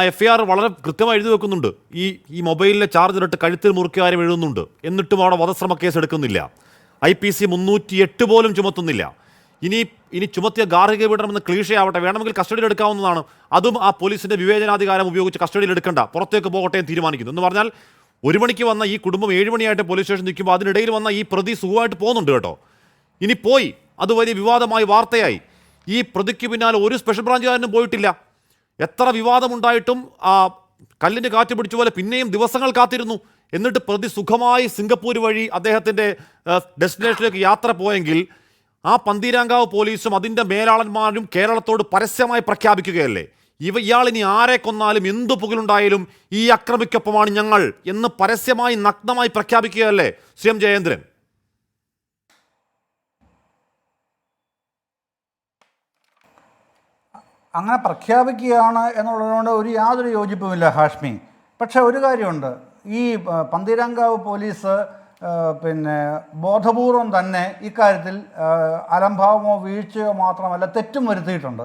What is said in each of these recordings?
F I R വളരെ കൃത്യമായി എഴുതി വെക്കുന്നുണ്ട്. ഈ ഈ മൊബൈലിലെ ചാർജ് ഇട്ട് കഴുത്തിൽ മുറുക്കിയ കാര്യം എഴുതുന്നുണ്ട്. എന്നിട്ടും അവിടെ വധശ്രമ കേസ് എടുക്കുന്നില്ല. ഐ പി സി മുന്നൂറ്റി എട്ട് പോലും ചുമത്തുന്നില്ല. ഇനി ഇനി ചുമത്തിയ ഗാർഹിക പീഡനമെന്ന് ക്ലീഷയാവട്ടെ വേണമെങ്കിൽ കസ്റ്റഡിയിൽ എടുക്കാവുന്നതാണ്. അതും ആ പോലീസിന്റെ വിവേചനാധികാരം ഉപയോഗിച്ച് കസ്റ്റഡിയിൽ എടുക്കേണ്ട. പുറത്തേക്ക് പോകട്ടെ എന്ന് തീരുമാനിക്കുന്നു. എന്ന് പറഞ്ഞാൽ ഒരു മണിക്ക് വന്ന ഈ കുടുംബം ഏഴ് മണിയായിട്ട് പോലീസ് സ്റ്റേഷൻ നിൽക്കുമ്പോൾ അതിനിടയിൽ വന്ന ഈ പ്രതി സുഖമായിട്ട് പോകുന്നുണ്ട് കേട്ടോ. ഇനി പോയി. അത് വലിയ വിവാദമായി വാർത്തയായി. ഈ പ്രതിക്ക് പിന്നാലെ ഒരു സ്പെഷ്യൽ ബ്രാഞ്ചുകാരനും പോയിട്ടില്ല. എത്ര വിവാദമുണ്ടായിട്ടും ആ കല്ലിന് കാറ്റ് പിടിച്ച പോലെ പിന്നെയും ദിവസങ്ങൾ കാത്തിരുന്നു. എന്നിട്ട് പ്രതി സുഖമായി സിംഗപ്പൂർ വഴി അദ്ദേഹത്തിന്റെ ഡെസ്റ്റിനേഷനിലേക്ക് യാത്ര പോയെങ്കിൽ ആ പന്തീരാങ്കാവ് പോലീസും അതിന്റെ മേലാളന്മാരും കേരളത്തോട് പരസ്യമായി പ്രഖ്യാപിക്കുകയല്ലേ? ഇവ ഇയാൾ ഇനി ആരെ കൊന്നാലും എന്തു പുകലുണ്ടായാലും ഈ അക്രമിക്കൊപ്പമാണ് ഞങ്ങൾ എന്ന് പരസ്യമായി നഗ്നമായി പ്രഖ്യാപിക്കുകയല്ലേ സി എം ജയേന്ദ്രൻ അങ്ങനെ പ്രഖ്യാപിക്കുകയാണ് എന്നുള്ളതുകൊണ്ട് ഒരു യാതൊരു യോജിപ്പുമില്ല ഹാഷ്മി. പക്ഷേ ഒരു കാര്യമുണ്ട്. ഈ പന്തീരാങ്കാവ് പോലീസ് പിന്നെ ബോധപൂർവം തന്നെ ഇക്കാര്യത്തിൽ അലംഭാവമോ വീഴ്ചയോ മാത്രമല്ല തെറ്റും വരുത്തിയിട്ടുണ്ട്.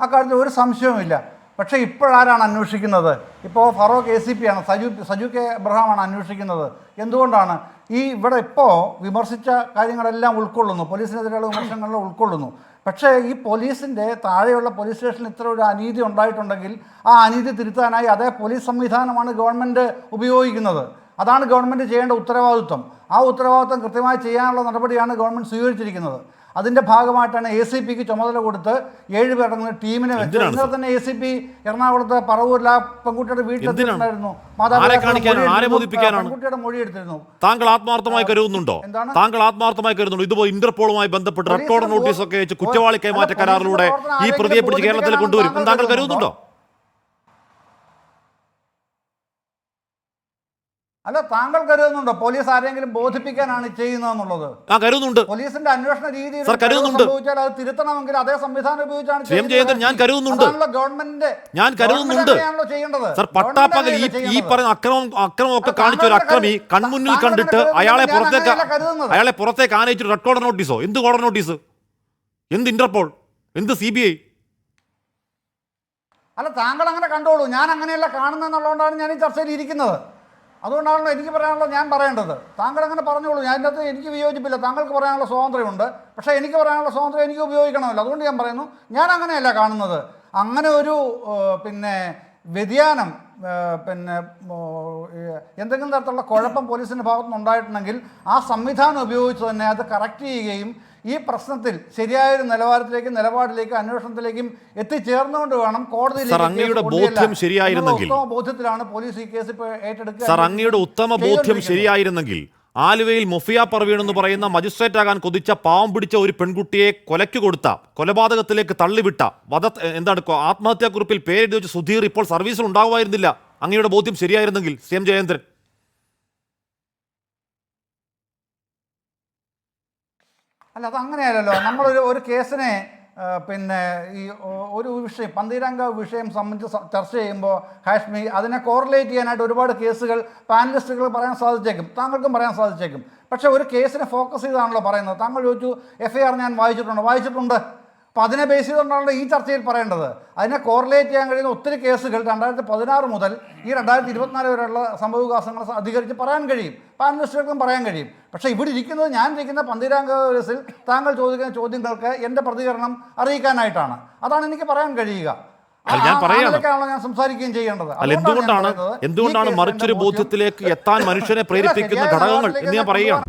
അക്കാര്യത്തിൽ ഒരു സംശയവുമില്ല. പക്ഷേ ഇപ്പോഴാരാണ് അന്വേഷിക്കുന്നത്? ഇപ്പോൾ ഫറോക്ക് എ സി പി ആണ്. സജു സജു കെ എബ്രഹാമാണ് അന്വേഷിക്കുന്നത്. എന്തുകൊണ്ടാണ്? ഈ ഇവിടെ ഇപ്പോൾ വിമർശിച്ച കാര്യങ്ങളെല്ലാം ഉൾക്കൊള്ളുന്നു. പോലീസിനെതിരെയുള്ള വിമർശനങ്ങളെല്ലാം ഉൾക്കൊള്ളുന്നു. പക്ഷേ ഈ പോലീസിന്റെ താഴെയുള്ള പോലീസ് സ്റ്റേഷനിൽ ഇത്ര ഒരു അനീതി ഉണ്ടായിട്ടുണ്ടെങ്കിൽ ആ അനീതി തിരുത്താനായി അതേ പോലീസ് സംവിധാനമാണ് ഗവൺമെന്റ് ഉപയോഗിക്കുന്നത്. അതാണ് ഗവൺമെന്റ് ചെയ്യേണ്ട ഉത്തരവാദിത്വം. ആ ഉത്തരവാദിത്വം കൃത്യമായി ചെയ്യാനുള്ള നടപടിയാണ് ഗവൺമെന്റ് സ്വീകരിച്ചിരിക്കുന്നത്. അതിന്റെ ഭാഗമായിട്ടാണ് എ സി പിക്ക് ചുമതല കൊടുത്ത് ഏഴ് പേരടങ്ങുന്ന ടീമിനെ വെച്ചത് ഇന്നലെ തന്നെ എ സി പി എറണാകുളത്ത് പറവൂരിൽ ആ പെൺകുട്ടിയുടെ വീട്ടിലെത്തിയിട്ടുണ്ടായിരുന്നു? പെൺകുട്ടിയുടെ മൊഴി എടുത്തിരുന്നു താങ്കൾ ആത്മാർത്ഥമായി കരുതുന്നുണ്ടോ? താങ്കൾ ആത്മാർത്ഥമായി കരുതുന്നുണ്ടോ? ഇതുപോലെ ഇന്റർപോളുമായി ബന്ധപ്പെട്ട് റെക്കോർഡ് നോട്ടീസ് ഒക്കെ പോ- കുറ്റവാളി കൈമാറ്റ കരാറിലൂടെ ഈ പ്രതിയെ പിടിച്ച് കേരളത്തിൽ കൊണ്ടുവരും. താങ്കൾ കരുതുന്നുണ്ടോ? അല്ല താങ്കൾ കരുതുന്നുണ്ടോ? പോലീസ് ആരെങ്കിലും ബോധിപ്പിക്കാനാണ് ചെയ്യുന്നതെന്നുള്ളത്? ആ കരുതുന്നുണ്ട്. പോലീസിന്റെ അന്വേഷണ രീതി സർ, കരുതുന്നുണ്ട്. അത് തിരുത്തണമെങ്കിൽ അതേ സംവിധാനം ഉപയോഗിച്ചാണ് ഞാൻ കരുതുന്നുണ്ട്. ഗവൺമെന്റിന്റെ ഞാൻ കരുതുന്നുണ്ട്. സർ പട്ടാപ്പകൽ ഈ ഈ പറയുന്ന അക്രമം അക്രമമൊക്കെ കാണിച്ച ഒരു അക്രമി കൺമുന്നിൽ കണ്ടിട്ട് അയാളെ പുറത്തേക്ക് അയാളെ പുറത്തേക്ക് ആനയിച്ചു റെഡ് കോർഡർ നോട്ടീസോ? എന്ത് കോർഡർ നോട്ടീസ്? എന്ത് ഇന്റർപോൾ? എന്ത് സി ബി ഐ? അല്ല താങ്കൾ അങ്ങനെ കണ്ടോളൂ. ഞാൻ അങ്ങനെയല്ല കാണുന്നതെന്നുള്ളതുകൊണ്ടാണ് ഞാൻ ഈ ചർച്ചയിൽ ഇരിക്കുന്നത്. അതുകൊണ്ടാണല്ലോ എനിക്ക് പറയാനുള്ളത് ഞാൻ പറയേണ്ടത്. താങ്കൾ അങ്ങനെ പറഞ്ഞോളൂ. ഞാൻ അതിനകത്ത് എനിക്ക് വിയോജിപ്പില്ല. താങ്കൾക്ക് പറയാനുള്ള സ്വാതന്ത്ര്യമുണ്ട്. പക്ഷേ എനിക്ക് പറയാനുള്ള സ്വാതന്ത്ര്യം എനിക്ക് ഉപയോഗിക്കണമല്ലോ. അതുകൊണ്ട് ഞാൻ പറയുന്നു ഞാൻ അങ്ങനെയല്ല കാണുന്നത്. അങ്ങനെ ഒരു പിന്നെ വ്യതിയാനം പിന്നെ എന്തെങ്കിലും തരത്തിലുള്ള കുഴപ്പം പോലീസിന്റെ ഭാഗത്തുനിന്ന് ഉണ്ടായിട്ടുണ്ടെങ്കിൽ ആ സംവിധാനം ഉപയോഗിച്ച് തന്നെ അത് കറക്റ്റ് ചെയ്യുകയും ഈ പ്രശ്നത്തിൽ ശരിയായ ഒരു നിലവാരത്തിലേക്കും നിലപാടിലേക്കും അന്വേഷണത്തിലേക്കും എത്തിച്ചേർന്നുകൊണ്ട് വേണം കോടതിയിൽ ബോധ്യത്തിലാണ് പോലീസ് ഈ കേസ് ഇപ്പോൾ ഏറ്റെടുക്കുക സർ അങ്ങയുടെ ഉത്തമ ബോധ്യം ശരിയായിരുന്നെങ്കിൽ ആലുവയിൽ മൊഫിയ പർവീൺ എന്ന് പറയുന്ന മജിസ്ട്രേറ്റ് ആകാൻ കൊതിച്ച പാവം പിടിച്ച ഒരു പെൺകുട്ടിയെ കൊലയ്ക്ക് കൊടുത്ത കൊലപാതകത്തിലേക്ക് തള്ളിവിട്ട വധ എന്താണ് ആത്മഹത്യാക്കുറിപ്പിൽ പേരെഴുതി വെച്ച് സുധീർ ഇപ്പോൾ സർവീസിൽ ഉണ്ടാകുമായിരുന്നില്ല അങ്ങയുടെ ബോധ്യം ശരിയായിരുന്നെങ്കിൽ സി എം ജയേന്ദ്രൻ അല്ല അത് അങ്ങനെയല്ലല്ലോ. നമ്മളൊരു ഒരു കേസിനെ പിന്നെ ഈ ഒരു വിഷയം പന്തീരംഗ വിഷയം സംബന്ധിച്ച് ചർച്ച ചെയ്യുമ്പോൾ ഹാഷ്മി അതിനെ കോറിലേറ്റ് ചെയ്യാനായിട്ട് ഒരുപാട് കേസുകൾ പാനലിസ്റ്റുകൾ പറയാൻ സാധിച്ചേക്കും. താങ്കൾക്കും പറയാൻ സാധിച്ചേക്കും. പക്ഷേ ഒരു കേസിനെ ഫോക്കസ് ചെയ്താണല്ലോ പറയുന്നത്. താങ്കൾ ചോദിച്ചു എഫ് ഐ ആർ ഞാൻ വായിച്ചിട്ടുണ്ട്? വായിച്ചിട്ടുണ്ട്. അപ്പോൾ അതിനെ ബേസ് ചെയ്തുകൊണ്ടാണ് ഈ ചർച്ചയിൽ പറയേണ്ടത്. അതിനെ കോറിലേറ്റ് ചെയ്യാൻ കഴിയുന്ന ഒത്തിരി കേസുകൾ രണ്ടായിരത്തി പതിനാറ് മുതൽ ഈ രണ്ടായിരത്തി ഇരുപത്തിനാല് വരെയുള്ള സംഭവവികാസങ്ങൾ അധികരിച്ച് പറയാൻ കഴിയും. പാനലിസ്റ്റുകൾക്കും പറയാൻ കഴിയും. പക്ഷേ ഇവിടെ ഇരിക്കുന്നത് ഞാൻ ഇരിക്കുന്ന പന്തിരാംഗ കേസിൽ താങ്കൾ ചോദിക്കുന്ന ചോദ്യങ്ങൾക്ക് എന്റെ പ്രതികരണം അറിയിക്കാനായിട്ടാണ്. അതാണ് എനിക്ക് പറയാൻ കഴിയുക. ഞാൻ പറയാണ്. ഞാൻ സംസാരിക്കുകയും ചെയ്യേണ്ടത്. അല്ല എന്തുകൊണ്ടാണ് എന്തുകൊണ്ടാണ് മറിച്ചൊരു ബോധ്യത്തിലേക്ക് എത്താൻ മനുഷ്യനെ പ്രേരിപ്പിക്കുന്ന ഘടകങ്ങൾ എന്ന് ഞാൻ പറയുകയാണ്.